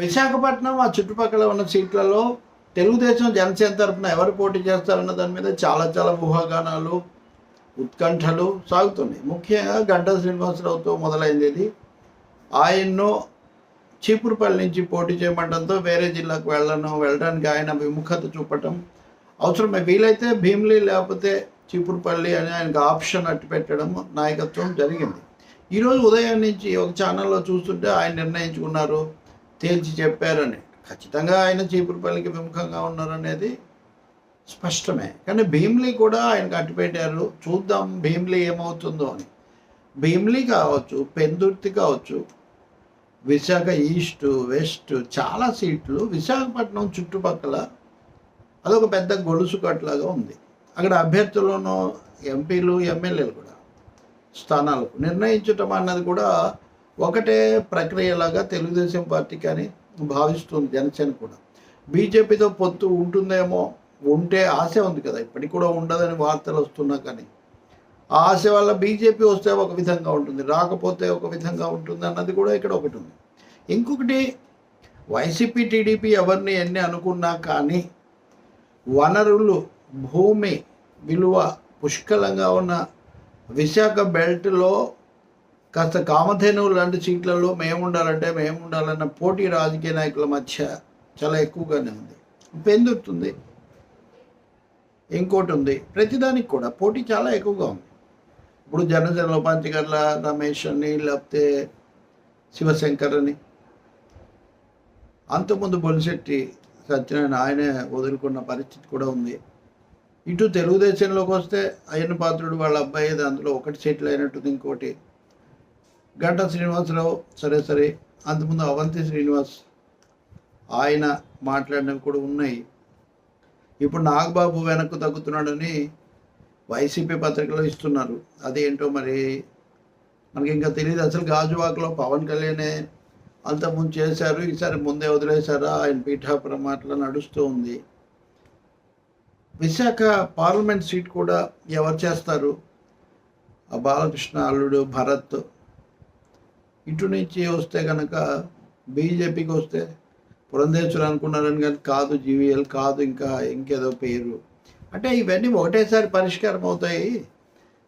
విశాఖపట్నం ఆ చుట్టుపక్కల ఉన్న సీట్లలో తెలుగుదేశం జనసేన తరఫున ఎవరు పోటీ చేస్తారన్న దాని మీద చాలా చాలా ఊహాగానాలు ఉత్కంఠలు సాగుతున్నాయి. ముఖ్యంగా గంటా శ్రీనివాసరావుతో మొదలైంది. ఇది ఆయన్ను చీపురుపల్లి నుంచి పోటీ చేయమంటంతో వేరే జిల్లాకు వెళ్ళను వెళ్ళడానికి ఆయన విముఖత చూపటం అవసరమే. వీలైతే భీమిలి లేకపోతే చీపురుపల్లి అని ఆయనకు ఆప్షన్ అట్టు పెట్టడం నాయకత్వం జరిగింది. ఈరోజు ఉదయం నుంచి ఒక ఛానల్లో చూస్తుంటే ఆయన నిర్ణయించుకున్నారు తేల్చి చెప్పారని. ఖచ్చితంగా ఆయన చీపురుపల్లికి విముఖంగా ఉన్నారనేది స్పష్టమే. కానీ భీమ్లీ కూడా ఆయనకు అట్టిపెట్టారు చూద్దాం భీమ్లీ ఏమవుతుందో అని. భీమ్లీ కావచ్చు పెందుర్తి కావచ్చు విశాఖ ఈస్ట్ వెస్ట్ చాలా సీట్లు విశాఖపట్నం చుట్టుపక్కల అదొక పెద్ద గొలుసు కట్లాగా ఉంది. అక్కడ అభ్యర్థులను ఎంపీలు ఎమ్మెల్యేలు కూడా స్థానాలకు నిర్ణయించటం అన్నది కూడా ఒకటే ప్రక్రియలాగా తెలుగుదేశం పార్టీ కానీ భావిస్తుంది జనసేన కూడా. బీజేపీతో పొత్తు ఉంటుందేమో ఉంటే ఆశ ఉంది కదా. ఇప్పటికి కూడా ఉండదని వార్తలు వస్తున్నా కానీ. ఆ ఆశ వల్ల బీజేపీ వస్తే ఒక విధంగా ఉంటుంది రాకపోతే ఒక విధంగా ఉంటుంది అన్నది కూడా ఇక్కడ ఒకటి ఉంది. ఇంకొకటి వైసీపీ టీడీపీ ఎవరిని ఎన్ని అనుకున్నా కానీ వనరులు భూమి విలువ పుష్కలంగా ఉన్న విశాఖ బెల్ట్లో కాస్త కామధేనువు లాంటి సీట్లలో మేము ఉండాలంటే మేము ఉండాలన్న పోటీ రాజకీయ నాయకుల మధ్య చాలా ఎక్కువగానే ఉంది. పెందుతుంది ఇంకోటి ఉంది. ప్రతిదానికి కూడా పోటీ చాలా ఎక్కువగా ఉంది. ఇప్పుడు జనసేనలో పంచగర్ల రమేష్ అని లేకపోతే శివశంకర్ అని అంతకుముందు బొలిశెట్టి సత్యనారాయణ ఆయనే వదులుకున్న పరిస్థితి కూడా ఉంది. ఇటు తెలుగుదేశంలోకి వస్తే అయ్యన్న పాత్రుడు వాళ్ళ అబ్బాయి అందులో ఒకటి సీట్లు అయినట్టుంది ఇంకోటి. గంటా శ్రీనివాసరావు సరే సరే. అంతకుముందు అవంతి శ్రీనివాస్ ఆయన మాట్లాడినవి కూడా ఉన్నాయి. ఇప్పుడు నాగబాబు వెనక్కు తగ్గుతున్నాడని వైసీపీ పత్రికలో ఇస్తున్నారు. అదేంటో మరి మనకి ఇంకా తెలియదు అసలు గాజువాకలో పవన్ కళ్యాణే అంత ముందు చేశారు ఈసారి ముందే వదిలేశారా? ఆయన పీఠాపురం అట్లా నడుస్తూ ఉంది. విశాఖ పార్లమెంట్ సీట్ కూడా ఎవరు చేస్తారు? ఆ బాలకృష్ణ అల్లుడు భరత్ ఇటు నుంచి వస్తే కనుక బీజేపీకి వస్తే పురంధేశ్వరు అనుకున్నారని కానీ కాదు జీవీఎల్ కాదు ఇంకా ఇంకేదో పేరు. అంటే ఇవన్నీ ఒకటేసారి పరిష్కారం అవుతాయి.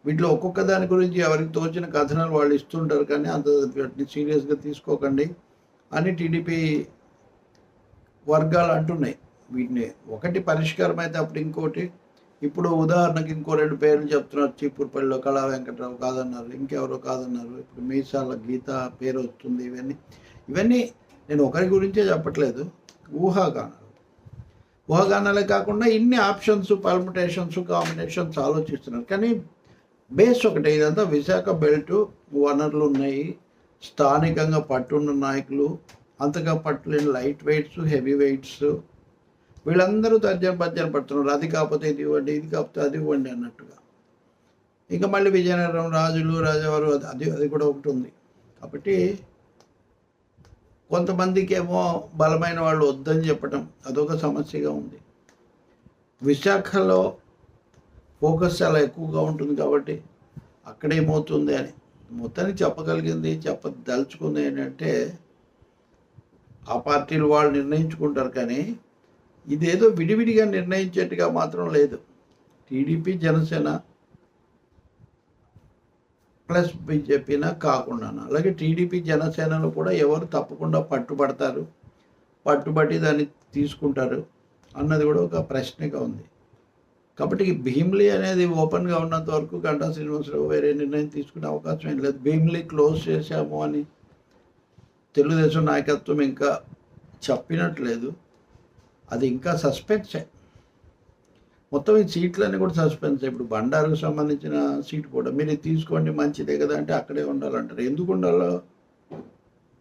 వీటిలో ఒక్కొక్క దాని గురించి ఎవరికి తోచిన కథనాలు వాళ్ళు ఇస్తుంటారు కానీ అంత వాటిని సీరియస్గా తీసుకోకండి అని టీడీపీ వర్గాలు అంటున్నాయి. వీటిని ఒకటి పరిష్కారం అయితే అప్పుడు ఇంకోటి ఇప్పుడు ఉదాహరణకి ఇంకో రెండు పేర్లు చెప్తున్నారు చీపురుపల్లిలో కళా వెంకటరావు కాదన్నారు ఇంకెవరో కాదన్నారు ఇప్పుడు మీసాల గీత పేరు వస్తుంది ఇవన్నీ. ఇవన్నీ నేను ఒకరి గురించే చెప్పట్లేదు ఊహాగానాలు. ఊహాగానాలే కాకుండా ఇన్ని ఆప్షన్స్ పర్మిటేషన్స్ కాంబినేషన్స్ ఆలోచిస్తున్నారు. కానీ బేస్ ఒకటే ఇదంతా విశాఖ బెల్ట్ వనరులు ఉన్నాయి స్థానికంగా పట్టున్న నాయకులు అంతగా పట్టులేని లైట్ వెయిట్స్ హెవీ వెయిట్స్ వీళ్ళందరూ తర్జన భర్జన పడుతున్నారు. అది కాకపోతే ఇది ఇవ్వండి ఇది కాకపోతే అది ఇవ్వండి అన్నట్టుగా. ఇంకా మళ్ళీ విజయనగరం రాజులు రాజావారు అది అది అది కూడా ఒకటి ఉంది. కాబట్టి కొంతమందికి ఏమో బలమైన వాళ్ళు వద్దని చెప్పటం అదొక సమస్యగా ఉంది. విశాఖలో ఫోకస్ చాలా ఎక్కువగా ఉంటుంది కాబట్టి అక్కడేమవుతుంది అని మొత్తానికి చెప్పగలిగింది చెప్పదలుచుకుంది ఏంటంటే ఆ పార్టీలు వాళ్ళు నిర్ణయించుకుంటారు కానీ ఇదేదో విడివిడిగా నిర్ణయించేట్టుగా మాత్రం లేదు. టీడీపీ జనసేన ప్లస్ బీజేపీనా కాకుండా అలాగే టీడీపీ జనసేనలు కూడా ఎవరు తప్పకుండా పట్టుబడతారు పట్టుబట్టి దాన్ని తీసుకుంటారు అన్నది కూడా ఒక ప్రశ్నగా ఉంది. కాబట్టి భీమ్లీ అనేది ఓపెన్గా ఉన్నంత వరకు గంటా శ్రీనివాసరావు వేరే నిర్ణయం తీసుకునే అవకాశం ఏం లేదు. భీమ్లీ క్లోజ్ చేశాము అని తెలుగుదేశం నాయకత్వం ఇంకా చెప్పినట్లేదు. అది ఇంకా సస్పెన్సే మొత్తం ఈ సీట్లన్నీ కూడా సస్పెన్స్ ఇప్పుడు బండారుకు సంబంధించిన సీట్ కూడా మీరు తీసుకోండి మంచిదే కదా అంటే అక్కడే ఉండాలంటారు. ఎందుకు ఉండాలో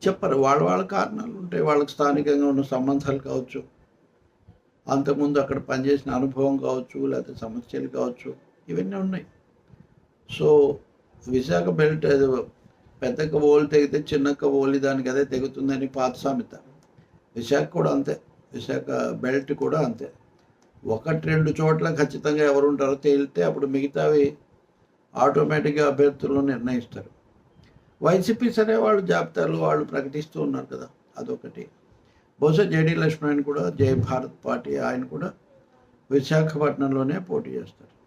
చెప్పరు. వాళ్ళ వాళ్ళ కారణాలు ఉంటాయి. వాళ్ళకి స్థానికంగా ఉన్న సంబంధాలు కావచ్చు. అంతకుముందు అక్కడ పనిచేసిన అనుభవం కావచ్చు లేకపోతే సమస్యలు కావచ్చు ఇవన్నీ ఉన్నాయి. సో విశాఖ బెల్ట్ అది పెద్దక్క ఓలు తెగితే చిన్నక్క ఓలి దానికి అదే తెగుతుందని పాత సామెత. విశాఖ కూడా అంతే. విశాఖ బెల్ట్ కూడా అంతే. ఒకటి రెండు చోట్ల ఖచ్చితంగా ఎవరు ఉంటారో తేలితే అప్పుడు మిగతావి ఆటోమేటిక్గా అభ్యర్థులను నిర్ణయిస్తారు. వైసీపీ సరే వాళ్ళు జాబితాలు వాళ్ళు ప్రకటిస్తూ ఉన్నారు కదా అదొకటి. బహుశా జేడీ లక్ష్మణ్ కూడా జై భారత్ పార్టీ ఆయన కూడా విశాఖపట్నంలోనే పోటీ చేస్తారు.